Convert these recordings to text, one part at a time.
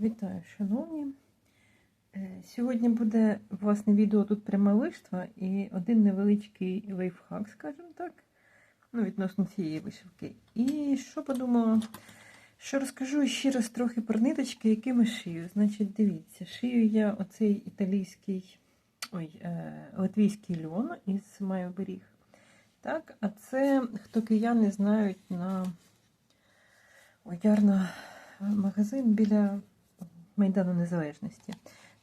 Вітаю, шановні. Е, Сьогодні буде власне відео тут пряме вишства і один невеличкий лайфхак, скажімо так, ну, відносно цієї вишивки. І що подумала, що розкажу ще раз трохи про ниточки, якими шию. Значить, дивіться, шию я оцей італійський, ой, е, латвійський льон із майоберіг. Так, а це, хто кияни знають на ярна магазин біля Майдану Незалежності.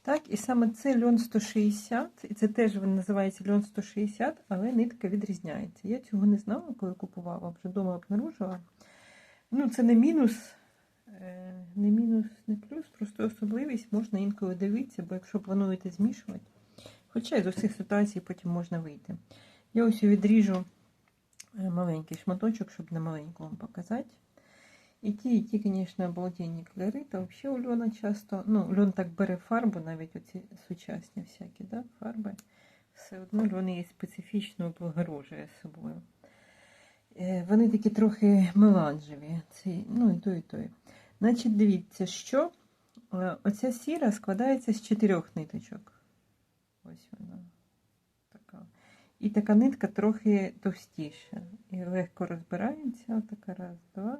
Так, і саме це льон 160, і це теж називається льон 160, але нитка відрізняється. Я цього не знала, коли купувала, вже вдома обнаружила. Ну, це не мінус, е, не мінус, не плюс, просто особливість можна інколи дивитися, бо якщо плануєте змішувати, хоча з усіх ситуацій потім можна вийти. Я ось відріжу е, маленький шматочок, щоб на маленьку вам показати. І ті, ті, звісно, обалденні кольори, та взагалі у льона часто, ну, льон так бере фарбу, навіть оці сучасні всякі да, фарби. Все одно льон її специфічно облагорожує собою. Е, Вони такі трохи меланжеві, ці, ну і той, і той. Значить, дивіться, що е, оця сіра складається з чотирьох ниточок. Ось вона така. І така нитка трохи товстіша. І легко розбирається. Така раз, два.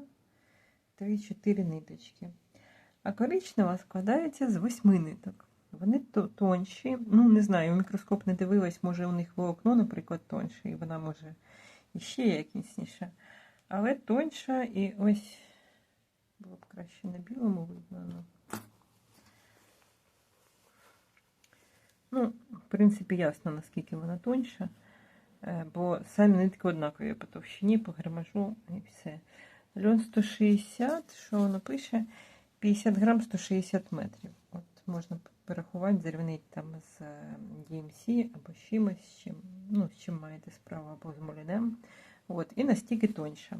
3-4 ниточки. А коричнева складається з 8 ниток. Вони тонші. Ну, не знаю, в мікроскоп не дивилась, може у них волокно, наприклад, тонше, і вона може іще якісніша. Але тонша і ось було б краще на білому видно. Ну, ну в принципі, ясно, наскільки вона тонша, Е, бо самі нитки однакові по товщині, по грамажу і все. Льон 160, що воно пише? 50 грам 160 метрів. От можна порахувати, зрівнити там з е, DMC або з чимось, з чим, ну, з чим маєте справу, або з молінем. От, і настільки тоньше.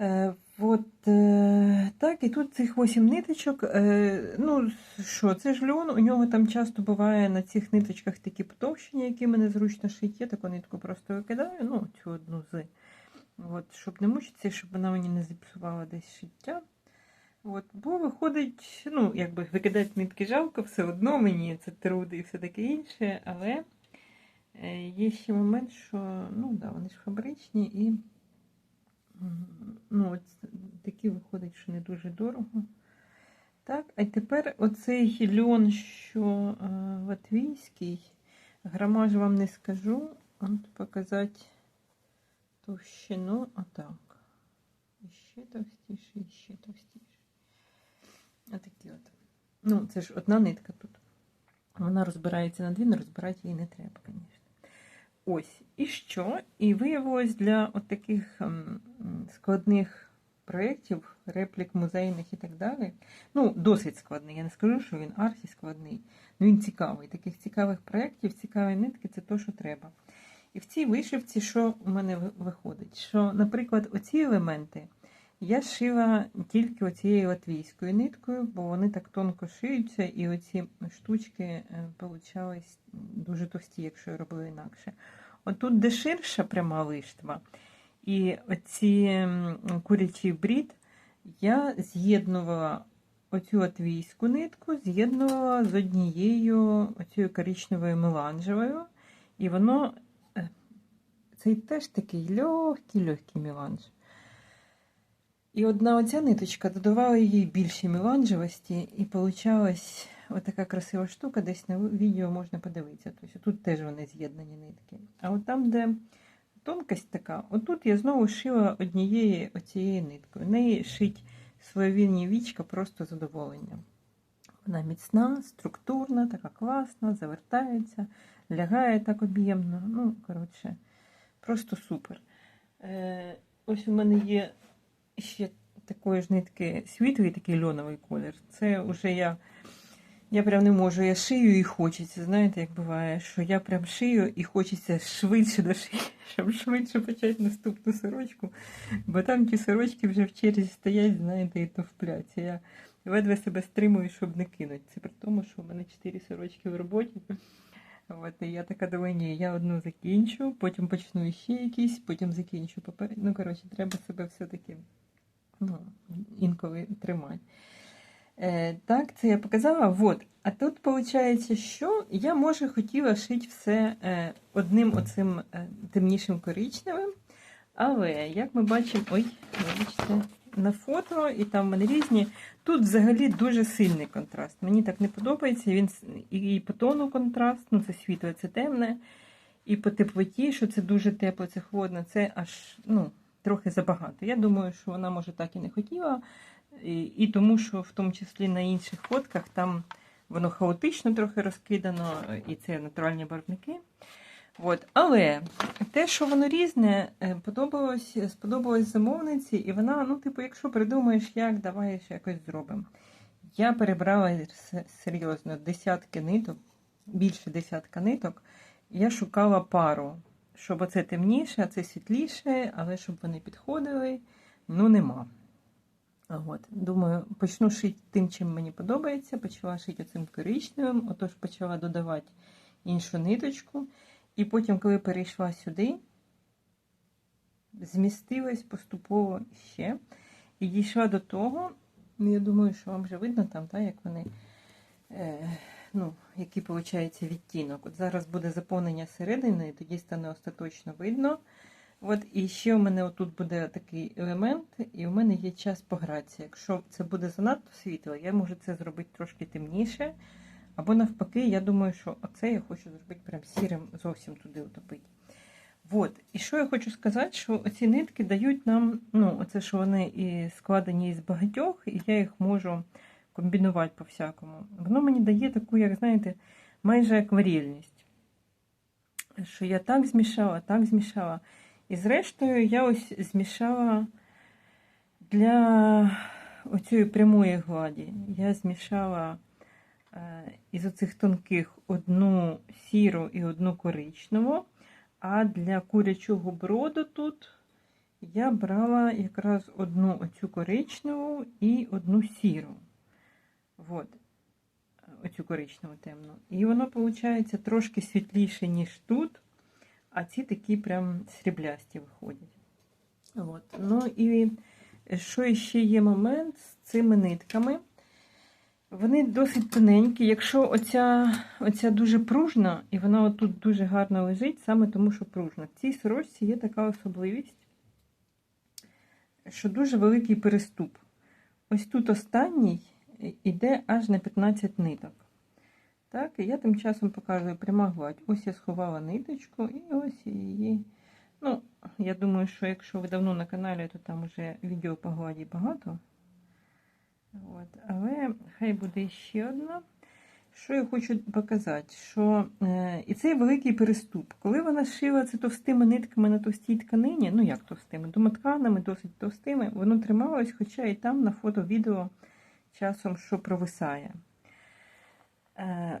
Е, от, е, так, і тут цих 8 ниточок. Е, ну, що, це ж льон, у нього там часто буває на цих ниточках такі потовщення, які мене зручно шити. Я таку нитку просто викидаю, ну, цю одну з. От, щоб не мучитися, щоб вона мені не зіпсувала десь шиття. От, бо виходить, ну, якби викидати нитки жалко, все одно мені це труди і все таке інше, але е, є ще момент, що ну, да, вони ж фабричні і ну, от такі виходить, що не дуже дорого. Так, а тепер оцей льон, що е, латвійський, грамаж вам не скажу, от показати товщину отак. І ще товстіше, і ще товстіше. Отакі от. Ну, це ж одна нитка тут. Вона розбирається на дві, але розбирати її не треба, звісно. Ось. І що? І виявилось для от таких ем, складних проєктів, реплік музейних і так далі. Ну, досить складний. Я не скажу, що він арсі складний. Ну він цікавий. Таких цікавих проєктів, цікаві нитки це то, що треба. І в цій вишивці, що у мене виходить? Що, наприклад, оці елементи я шила тільки оцією латвійською ниткою, бо вони так тонко шиються, і оці штучки е, получались дуже товсті, якщо я робила інакше. Отут, де ширша пряма виштва, і оці курячий брід, я з'єднувала оцю латвійську нитку, з'єднувала з однією оцією коричневою меланжевою, і воно цей теж такий легкий, легкий меланж. І одна оця ниточка додавала їй більше меланжевості, і получалась отака красива штука, десь на відео можна подивитися. Тобто тут теж вони з'єднані нитки. А от там, де тонкость така, отут я знову шила однією оцією ниткою. В неї шить своєвільні вічка просто задоволення. Вона міцна, структурна, така класна, завертається, лягає так об'ємно. Ну, коротше, просто супер. Е, ось у мене є ще такої ж нитки світлий такий льоновий колір. Це вже я, я прям не можу. Я шию і хочеться. Знаєте, як буває, що я прям шию і хочеться швидше до шиї, щоб швидше почати наступну сорочку. Бо там ті сорочки вже в черзі стоять, знаєте, і то впляться. Я ледве себе стримую, щоб не кинути. Це при тому, що у мене чотири сорочки в роботі. От, і я така думаю, ні, я одну закінчу, потім почну ще якісь, потім закінчу папер. Ну, коротше, треба себе все-таки ну, інколи тримати. Е, так, це я показала. Вот. А тут виходить, що я, може, хотіла шити все е, одним оцим е, темнішим коричневим. Але, як ми бачимо, ой, вибачте, на фото, і там в мене різні. Тут взагалі дуже сильний контраст. Мені так не подобається. Він і по тону контраст, ну це світле, це темне. І по теплоті, що це дуже тепло, це холодно, це аж ну, трохи забагато. Я думаю, що вона може так і не хотіла. І, і тому, що в тому числі на інших фотках там воно хаотично трохи розкидано, і це натуральні барвники. От. Але те, що воно різне, е, подобалось, сподобалось замовниці, і вона, ну, типу, якщо придумаєш, як, давай ще якось зробимо. Я перебрала серйозно десятки ниток, більше десятка ниток. Я шукала пару, щоб оце темніше, а це світліше, але щоб вони підходили, ну нема. От, думаю, почну шити тим, чим мені подобається. Почала шити оцим коричневим, отож почала додавати іншу ниточку. І потім, коли перейшла сюди, змістилась поступово ще. І дійшла до того, ну, я думаю, що вам вже видно там, так, як вони, е, ну, який виходить відтінок. От зараз буде заповнення середини, і тоді стане остаточно видно. От і ще у мене отут буде такий елемент, і у мене є час погратися. Якщо це буде занадто світло, я можу це зробити трошки темніше. Або навпаки, я думаю, що оце я хочу зробити прям сірим, зовсім туди утопити. От. І що я хочу сказати, що оці нитки дають нам, ну, оце, що вони і складені із багатьох, і я їх можу комбінувати по-всякому. Воно мені дає таку, як знаєте, майже акварельність. Що я так змішала, так змішала. І зрештою я ось змішала для оцієї прямої гладі. Я змішала із оцих тонких одну сіру і одну коричневу. А для курячого броду тут я брала якраз одну оцю коричневу і одну сіру. От. Оцю коричневу темну. І воно виходить трошки світліше, ніж тут. А ці такі прям сріблясті виходять. От. Ну і що ще є момент з цими нитками? Вони досить тоненькі. Якщо оця, оця дуже пружна, і вона отут дуже гарно лежить, саме тому, що пружна. В цій сорочці є така особливість, що дуже великий переступ. Ось тут останній іде аж на 15 ниток. Так, і я тим часом показую пряма гладь. Ось я сховала ниточку і ось її. Ну, я думаю, що якщо ви давно на каналі, то там вже відео по гладі багато. От. Але хай буде ще одна. Що я хочу показати, що е, і цей великий переступ. Коли вона шила це товстими нитками на товстій тканині, ну як товстими, домотканами, досить товстими, воно трималось, хоча і там на фото-відео часом що провисає. Е,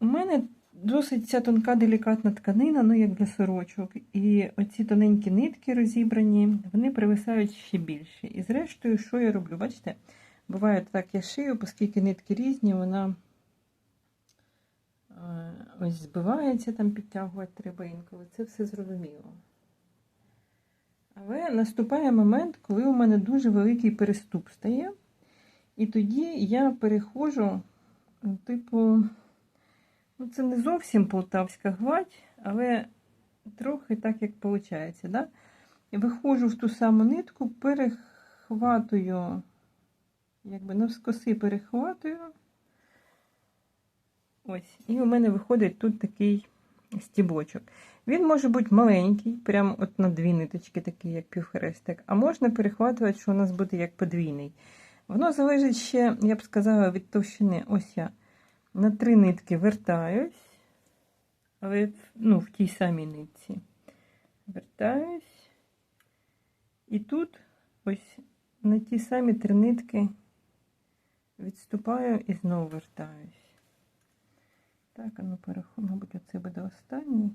у мене досить ця тонка делікатна тканина, ну як для сорочок. І оці тоненькі нитки розібрані, вони привисають ще більше. І зрештою, що я роблю? Бачите? Буває так, я шию, оскільки нитки різні, вона е, ось збивається, там підтягувати треба інколи. Це все зрозуміло. Але наступає момент, коли у мене дуже великий переступ стає. І тоді я переходжу, типу, ну це не зовсім полтавська гладь, але трохи так, як виходить. Да? Виходжу в ту саму нитку, перехватую, якби навскоси перехватую. Ось, і у мене виходить тут такий стібочок. Він може бути маленький, прямо от на дві ниточки, такий, як півхрестик, а можна перехватувати, що у нас буде як подвійний. Воно залежить ще, я б сказала, від товщини. Ось я на три нитки вертаюсь, але ну, в тій самій нитці. Вертаюсь. І тут ось на ті самі три нитки відступаю і знову вертаюсь. Так, ну переходимо, мабуть, оце буде останній.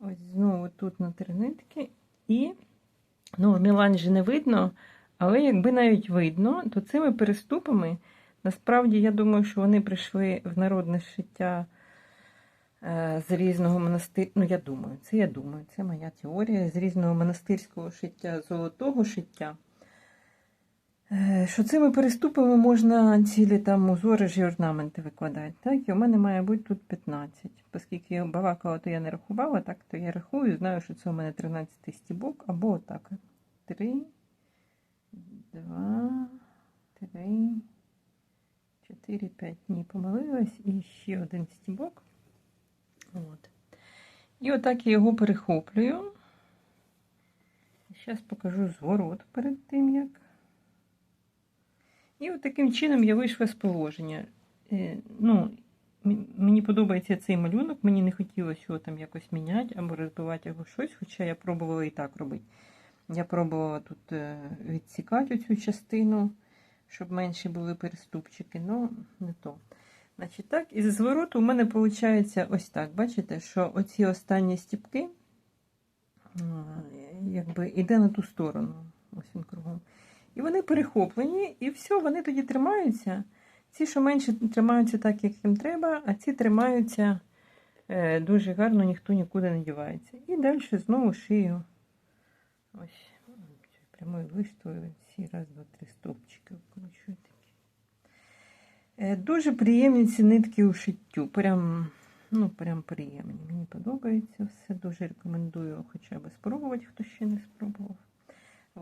Ось знову тут на три нитки. І, ну, в меланжі не видно, але якби навіть видно, то цими переступами, насправді, я думаю, що вони прийшли в народне шиття е, з різного монастиря. Ну, я думаю, це я думаю, це моя теорія з різного монастирського шиття, золотого шиття. Е, Що цими переступами можна цілі там узори ж орнаменти викладати. Так, і у мене має бути тут 15. Оскільки балакала, то я не рахувала, так то я рахую, знаю, що це у мене 13 стібок, або отак. 3, 2, 3, 4, 5. Ні, помилилась. І ще один стібок. От. І отак я його перехоплюю. Зараз покажу зворот перед тим, як. І от таким чином я вийшла з положення. Е, ну, мені подобається цей малюнок, мені не хотілося його там якось міняти або розбивати або щось, хоча я пробувала і так робити. Я пробувала тут е, відсікати цю частину, щоб менші були переступчики, але не то. Значить, так, із звороту у мене виходить ось так. Бачите, що оці останні стіпки якби йде на ту сторону. Ось він кругом. І вони перехоплені, і все, вони тоді тримаються. Ці, що менше, тримаються так, як їм треба, а ці тримаються е, дуже гарно, ніхто нікуди не дівається. І далі знову шию. Ось прямою виставою всі раз, два, три стовпчики вкручую. Е, дуже приємні ці нитки у шиттю. Прям, ну, прям приємні. Мені подобається все. Дуже рекомендую хоча б спробувати, хто ще не спробував.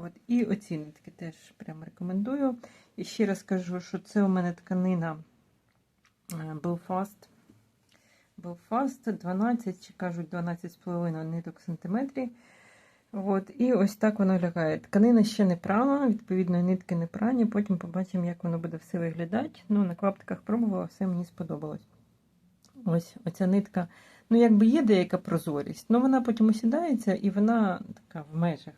От. І оці нитки теж прям рекомендую. І ще раз кажу, що це у мене тканина Belfast. Belfast 12, чи кажуть 12,5 ниток сантиметрів. От. І ось так воно лягає. Тканина ще не прана, відповідно, нитки не прані. Потім побачимо, як воно буде все виглядати. Ну, на клаптиках пробувала, все мені сподобалось. Ось оця нитка. Ну, якби є деяка прозорість, але вона потім осідається і вона така в межах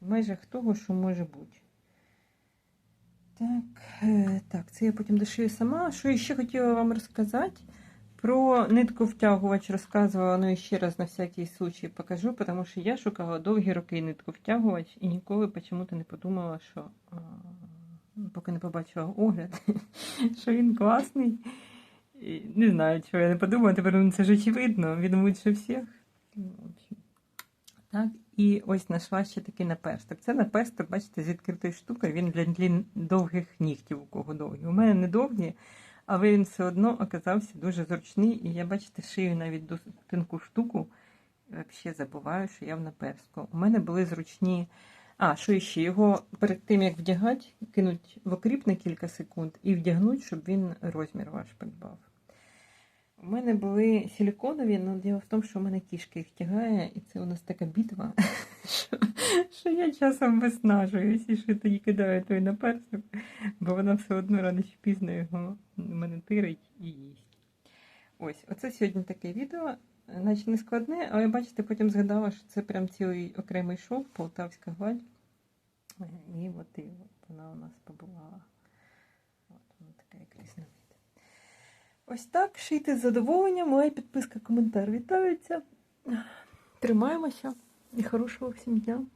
в межах того, що може бути. Так, е, так, це я потім дошию сама. Що я ще хотіла вам розказати? Про нитку втягувач розказувала, ну і ще раз на всякий случай покажу, тому що я шукала довгі роки нитку втягувач і ніколи чому-то не подумала, що поки не побачила огляд, що він класний. І не знаю, чого я не подумала, тепер ну, це ж очевидно, він лучше всіх. Ну. Так, і ось знайшла ще такий наперсток. Це наперсток, бачите, з відкритою штукою, він для, для довгих нігтів, у кого довгі. У мене не довгі, але він все одно оказався дуже зручний. І я, бачите, шию навіть до тонку штуку. Взагалі забуваю, що я в наперстку. У мене були зручні. А, що ще? Його перед тим, як вдягати, кинуть в окріп на кілька секунд і вдягнуть, щоб він розмір ваш придбав. У мене були силіконові, але діло в тому, що у мене кішка їх тягає, і це у нас така бітва, що, що я часом виснажуюсь і що тоді кидаю той наперсток, бо вона все одно рано чи пізно його мене тирить і їсть. Ось, оце сьогодні таке відео, наче не складне, але бачите, потім згадала, що це прям цілий окремий шов, полтавська гладь. І от і вона у нас побувала. От вона така як різновид. Ось так, шийте з задоволенням, моя підписка, коментар вітаються. Тримаємося і хорошого всім дня.